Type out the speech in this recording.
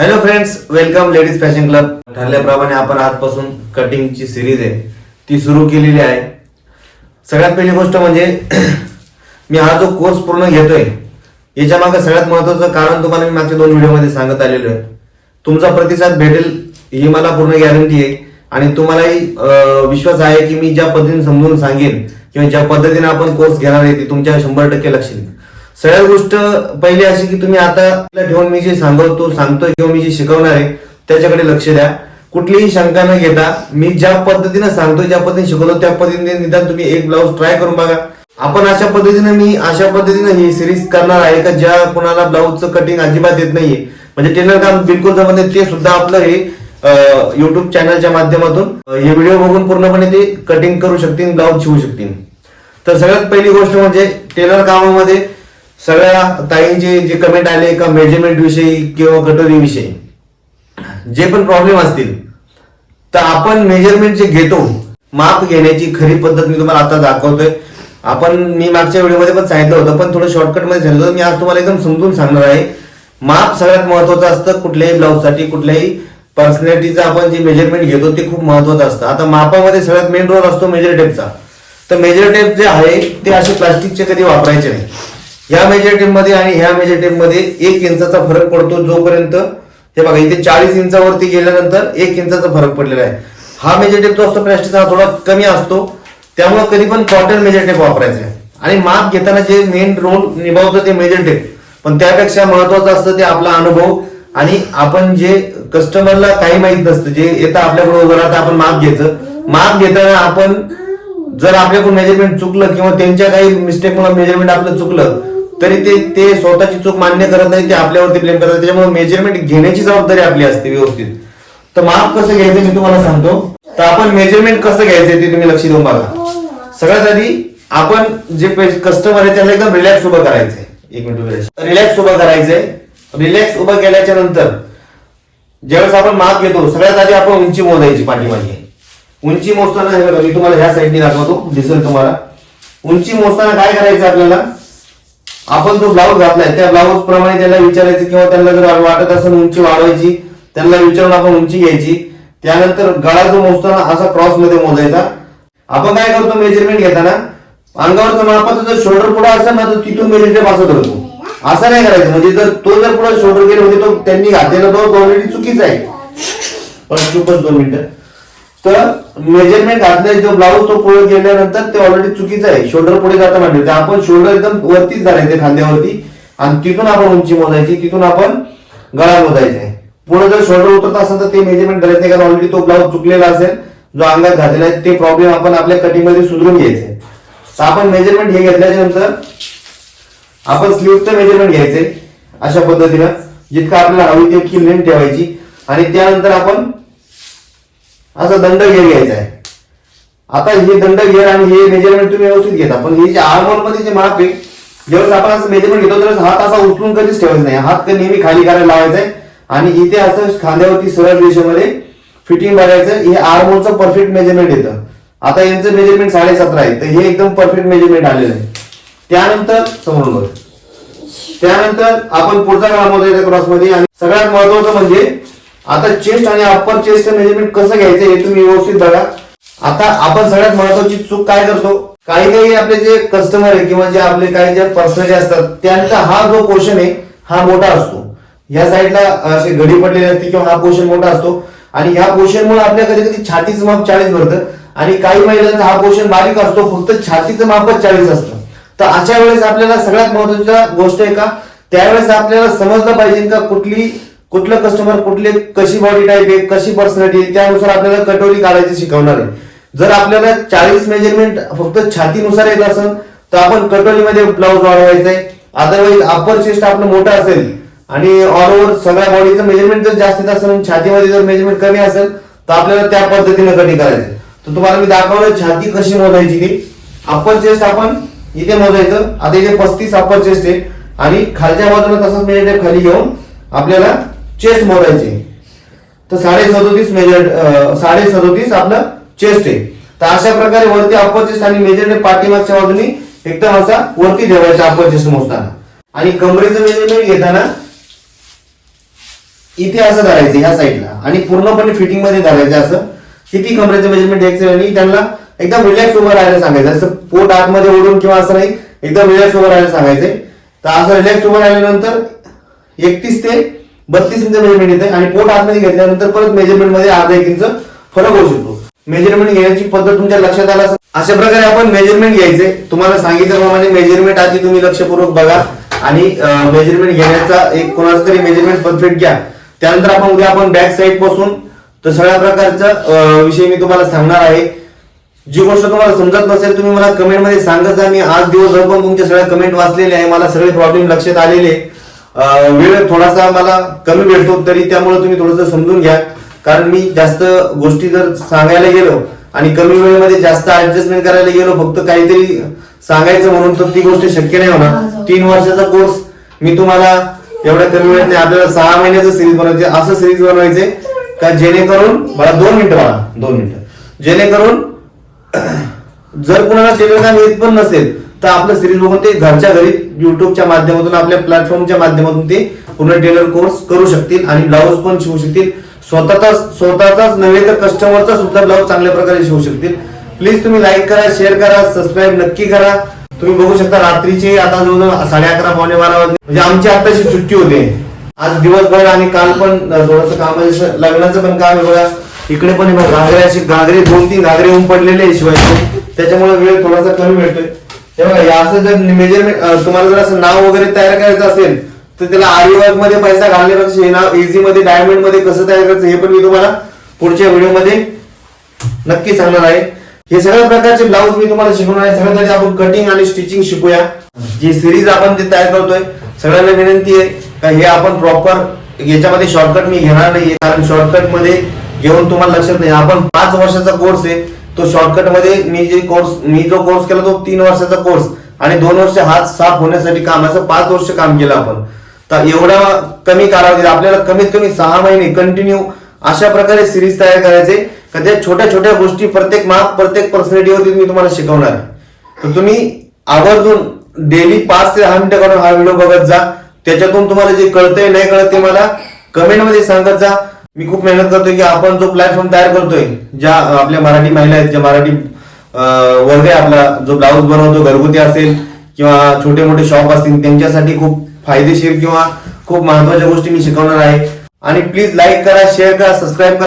Hello friends welcome ladies fashion club ठरल्याप्रमाणे आपण आजपासून कटिंगची सिरीज आहे. ती सुरू केलेली आहे. सगळ्यात पहिली गोष्ट म्हणजे मी हा जो कोर्स पूर्ण घेतोय याच्या मागे सगळ्यात महत्वाचं कारण तुम्हाला मी मागच्या दोन व्हिडिओमध्ये सांगत आलेलो आहे. तुमचा प्रतिसाद भेटेल ही मला पूर्ण गॅरंटी आहे. आणि तुम्हालाही विश्वास आहे की मी ज्या पद्धतीने समजून सांगेन किंवा ज्या पद्धतीने आपण कोर्स घेणार आहे ती तुमच्या शंभर टक्के लक्ष देईल सगळ्यात गोष्ट पहिली अशी की तुम्ही आता ठेवून मी जे सांगवतो सांगतोय किंवा मी जे शिकवणार आहे त्याच्याकडे लक्ष द्या. कुठलीही शंका न घेता मी ज्या पद्धतीने सांगतोय ज्या पद्धतीने शिकवतो त्या पद्धतीने निदान तुम्ही एक ब्लाऊज ट्राय करून बघा. आपण अशा पद्धतीने मी अशा पद्धतीने ही सिरीज करणार आहे का ज्या कोणाला ब्लाऊजचं कटिंग अजिबात येत नाहीये. म्हणजे टेलर काम बिलकुल जमत नाही ते सुद्धा आपलं हे युट्यूब चॅनलच्या माध्यमातून हे व्हिडिओ बघून पूर्णपणे ते कटिंग करू शकतील ब्लाऊज शिवू शकतील. तर सगळ्यात पहिली गोष्ट म्हणजे टेलर कामामध्ये सगळ्या ताईंचे जे कमेंट आले का मेजरमेंट विषयी किंवा कटोरी विषयी जे पण प्रॉब्लेम असतील तर आपण मेजरमेंट जे घेतो माप घेण्याची खरी पद्धत मी तुम्हाला आता दाखवतोय. आपण मी मागच्या व्हिडिओमध्ये पण सांगितलं होतं पण थोडं शॉर्टकटमध्ये सांगितलं होतं. मी आज तुम्हाला एकदम समजून सांगणार आहे. माप सगळ्यात महत्वाचं असतं कुठल्याही ब्लाऊजसाठी कुठल्याही पर्सनॅलिटीचं आपण जे मेजरमेंट घेतो ते खूप महत्वाचं असतं. आता मापामध्ये सगळ्यात मेन रोल असतो मेजर टेपचा तर मेजर टेप जे आहे ते असे प्लास्टिकचे कधी वापरायचे नाही. ह्या मेजर टेपमध्ये आणि ह्या मेजर टेपमध्ये एक इंचाचा फरक पडतो जोपर्यंत हे बघा इथे चाळीस इंचावरती गेल्यानंतर एक इंचाचा फरक पडलेला आहे. हा मेजर टेप जो असतो प्लास्टिकचा हा थोडा कमी असतो. त्यामुळे कधी पण कॉटन मेजर टेप वापरायचा आहे. आणि माप घेताना जे मेन रोल निभावतं ते मेजर टेप पण त्यापेक्षा महत्वाचं असतं ते आपला अनुभव आणि आपण जे कस्टमरला काही माहीत नसतं जे येतं आपल्याकडे उभं राहतं आपण माप घ्यायचं माप घेताना आपण जर आपल्याकडून मेजरमेंट चुकलं किंवा त्यांच्या काही मिस्टेकमुळे मेजरमेंट आपलं चुकलं तरी ते ते स्वतःची चूक मान्य करत नाही ते आपल्यावरती ब्लेम करतात त्याच्यामुळे मेजरमेंट घेण्याची जबाबदारी आपली असते व्यवस्थित. तर माप कसं घ्यायचं मी तुम्हाला सांगतो. तर आपण मेजरमेंट कसं घ्यायचं ते तुम्ही लक्ष देऊन बघा. सगळ्यात आधी आपण जे कस्टमर आहे त्याला एकदम रिलॅक्स उभं करायचंय. एक मिनिट रिलॅक्स उभं करायचंय. रिलॅक्स उभं केल्याच्यानंतर ज्यावेळेस आपण माप घेतो सगळ्यात आधी आपण उंची मोजायची पाठीमागे. उंची मोजताना मी तुम्हाला ह्या साईडने दाखवतो. दिसेल तुम्हाला. उंची मोजताना काय करायचं आपल्याला? आपण जो ब्लाऊज घातलाय. त्या ब्लाऊज प्रमाणे त्याला विचारायचं किंवा त्यांना जर वाटत असेल उंची वाढवायची त्यांना विचारून आपण उंची घ्यायची. त्यानंतर गळा जो मोजताना असा क्रॉसमध्ये मोजायचा. आपण काय करतो? मेजरमेंट घेताना अंगावरचं मापाचं जर शोल्डर पुढे असेल ना तर तिथून मेजरमेंट असं धरतो असं नाही करायचं. म्हणजे जर तो जर पुढे शोल्डर गेला म्हणजे तो त्यांनी घातलेला तो ऑलरेडी चुकीचा आहे. पण चुकच दोन मिनिटं. तर मेजरमेंट घातलाय जो ब्लाऊज तो पुढे गेल्यानंतर ते ऑलरेडी चुकीचं आहे. शोल्डर पुढे जाता म्हणजे आपण शोल्डर एकदम वरतीच धरायचे खांद्यावरती. आणि तिथून आपण उंची मोजायची. तिथून आपण गळा मोजायचा आहे. पुढे जर शोल्डर उतरत असेल तर ते मेजरमेंट करायचं नाही. कारण ऑलरेडी तो ब्लाऊज चुकलेला असेल जो अंगात घातलेला आहे ते प्रॉब्लेम आपण आपल्या कटिंगमध्ये सुधरून घ्यायचे तर आपण मेजरमेंट हे घेतल्याच्या नंतर आपण स्लीवचं मेजरमेंट घ्यायचंय अशा पद्धतीनं जितकं आपल्याला हवी तितकी लेंथ ठेवायची. आणि त्यानंतर आपण असा दंड घेर घ्यायचा आहे. आता हे दंड घेर आणि हे मेजरमेंट तुम्ही व्यवस्थित घेता. पण हे जे आर्मोलमध्ये जे माप आहे ज्यावेळेस आपण असं मेजरमेंट घेतो त्यावेळेस हात असा उचलून कधीच ठेवायचा नाही. हात कधी नेहमी खाली करायला लावायचा आहे. आणि इथे असं खांद्यावरती सरळ रेषेमध्ये फिटिंग बघायचं हे आर्मोलचं परफेक्ट मेजरमेंट येतं. आता यांचं मेजरमेंट साडेसतरा आहे. तर हे एकदम परफेक्ट मेजरमेंट आलेलं आहे. त्यानंतर समोर बघ. त्यानंतर आपण पुढचा गळा मोजायचा क्रॉसमध्ये. आणि सगळ्यात महत्वाचं म्हणजे आता चेस्ट आणि अप्पर चेस्ट मेजरमेंट कसं घ्यायचं हे तुम्ही व्यवस्थित बघा. आता आपण सगळ्यात महत्वाची चूक काय करतो? काही काही आपले जे कस्टमर आहे किंवा जे आपले काही जे पर्सनॅलिटी असतात त्यांचा हा जो पोर्शन आहे हा मोठा असतो. या साईडला असे घडी पडलेली असते किंवा हा पोर्शन मोठा असतो. आणि ह्या पोर्शनमुळे आपल्या कधी कधी छातीचं माप चाळीस भरतं. आणि काही महिलांचा हा पोर्शन बारीक असतो फक्त छातीचं मापच चाळीस असतं. तर अशा वेळेस आपल्याला सगळ्यात महत्वाची गोष्ट आहे का? त्यावेळेस आपल्याला समजलं पाहिजे का कुठली कुठलं कस्टमर कुठले कशी बॉडी टाईप आहे कशी पर्सनॅलिटी आहे त्यानुसार आपल्याला कटोरी काढायची शिकवणार आहे. जर आपल्याला चाळीस मेजरमेंट फक्त छातीनुसार येत असेल तर आपण कटोरीमध्ये ब्लाऊज वाढवायचा आहे अदरवाईज अप्पर चेस्ट आपलं मोठं असेल आणि ऑल ओव्हर सगळ्या बॉडीचं मेजरमेंट जर जास्त असेल छातीमध्ये जर मेजरमेंट कमी असेल तर आपल्याला त्या पद्धतीने कटिंग करायचं तर तुम्हाला मी दाखवलं छाती कशी मोजायची ती. अप्पर चेस्ट आपण इथे मोजायचं. आता इथे पस्तीस अप्पर चेस्ट आहे. आणि खालच्या बाजूला तसंच मेजर खाली घेऊन आपल्याला चेस्ट मोजायचे तर साडे सदोतीस मेजर साडे सदोतीस आपलं चेस्ट आहे. तर अशा प्रकारे वरती अप्पर चेस्ट आणि मेजर पाठीमागच्या बाजूनी एकदम असा वरती ठेवायचा अप्पर चेस्ट मोजताना. आणि कमरेचं मेजरमेंट घेताना इथे असं धरायचं ह्या साईडला आणि पूर्णपणे फिटिंगमध्ये धरायचं असं. किती कमरेचं मेजरमेंट द्यायचं आणि त्यांना एकदम रिलॅक्स उभं राहायला सांगायचं. असं पोट आतमध्ये ओढून किंवा असं नाही एकदम रिलॅक्स उभं राहायला सांगायचंय तर असं रिलॅक्स उभं राहिल्यानंतर एकतीस ते बत्तीस इंच मेजरमेंट येते आणि पोट आतमध्ये घेतल्यानंतर परत मेजरमेंटमध्ये अर्धा एक इंच फरक होऊ शकतो. मेजरमेंट घेण्याची पद्धत तुमच्या लक्षात आला अशा प्रकारे आपण मेजरमेंट घ्यायचे. तुम्हाला सांगितल्याप्रमाणे मेजरमेंट आधी तुम्ही लक्षपूर्वक बघा आणि मेजरमेंट घेण्याचा एक कोणाचा तरी मेजरमेंट परफेक्ट घ्या. त्यानंतर आपण उद्या आपण बॅक साईडपासून तर सगळ्या प्रकारचा विषय मी तुम्हाला सांगणार आहे. जी गोष्ट तुम्हाला समजत नसेल तुम्ही मला कमेंटमध्ये सांगत जा. मी आज दिवसभर पण तुमच्या सगळ्या कमेंट वाचलेले आहे. मला सगळे प्रॉब्लेम लक्षात आलेले. वेळ थोडासा मला कमी भेटतो तरी त्यामुळे तुम्ही थोडंसं समजून घ्या. कारण मी जास्त गोष्टी जर सांगायला गेलो आणि कमी वेळेमध्ये जास्त ऍडजस्टमेंट करायला गेलो फक्त काहीतरी सांगायचं म्हणून तर ती गोष्ट शक्य नाही होणार. तीन वर्षाचा कोर्स मी तुम्हाला एवढ्या कमी वेळेत नाही आपल्याला सहा महिन्याचं सिरीज बनवायचे असं सिरीज बनवायचे का जेणेकरून मला दोन मिनिटं मला दोन मिनिटं. जेणेकरून जर कुणाला टेलिग्राम येत पण नसेल तर आपलं सिरीज बघून ते घरच्या घरी युट्यूबच्या माध्यमातून आपल्या प्लॅटफॉर्मच्या माध्यमातून ते पूर्ण टेलर कोर्स करू शकतील आणि ब्लाऊज पण शिवू शकतील. स्वतःचा स्वतःचाच नव्हे तर कस्टमरचा सुद्धा ब्लाऊज चांगल्या प्रकारे शिवू शकतील. प्लीज तुम्ही लाईक करा शेअर करा सबस्क्राईब नक्की करा. तुम्ही बघू शकता रात्रीचे आता जवळजवळ साडे अकरा पावणे बारा वाजले. म्हणजे आमची आताची सुट्टी होते. आज दिवसभर आणि काल पण थोडस काम लग्नाचं पण काम आहे बघा. इकडे पण घागरे अशी घागरे दोन तीन घागरे होऊन पडलेले शिवाय त्याच्यामुळे वेळ थोडासा कमी मिळतोय. हे बघा या असं जर मेजरमेंट तुम्हाला जर असं नाव वगैरे तयार करायचं असेल तर त्याला आरी वर्कमध्ये पैसा घालण्यापेक्षा हे नाव इझी मध्ये डायमंडमध्ये कसं तयार करायचं हे पण मी तुम्हाला पुढच्या व्हिडिओमध्ये नक्की सांगणार आहे. हे सगळ्या प्रकारचे ब्लाऊज मी तुम्हाला शिकवणार आहे. सगळ्यात आधी आपण कटिंग आणि स्टिचिंग शिकूया. जी सिरीज आपण ते तयार करतोय सगळ्यांना विनंती आहे का हे आपण प्रॉपर याच्यामध्ये शॉर्टकट मी घेणार नाहीये कारण शॉर्टकटमध्ये घेऊन तुम्हाला लक्षात नाही. आपण पाच वर्षाचा कोर्स आहे. तो शॉर्टकटमध्ये मी जे कोर्स मी जो कोर्स केला तो तीन वर्षाचा कोर्स आणि दोन वर्ष हात साफ होण्यासाठी काम असं पाच वर्ष काम केलं आपण. तर एवढ्या कमी कालावधीत आपल्याला कमीत कमी सहा महिने कंटिन्यू अशा प्रकारे सिरीज तयार करायचे का त्या छोट्या छोट्या गोष्टी प्रत्येक मार्क प्रत्येक पर्सनॅलिटीवरती मी तुम्हाला शिकवणार आहे. तर तुम्ही आवर्जून डेली पाच ते दहा मिनिटं काढून हा व्हिडिओ बघत जा. त्याच्यातून तुम्हाला जे कळतंय नाही कळत ते मला कमेंटमध्ये सांगत जा. मी खूप मेहनत करतोय की आपण जो प्लॅटफॉर्म तयार करतोय ज्या आपल्या मराठी महिला आहेत ज्या मराठी वर्ग आहे आपला जो ब्लाऊज बनवतो घरगुती असेल किंवा छोटे मोठे शॉप असतील त्यांच्यासाठी खूप फायदेशीर किंवा खूप महत्त्वाच्या गोष्टी मी शिकवणार आहे. आणि प्लीज लाईक करा शेअर करा सबस्क्राईब करा.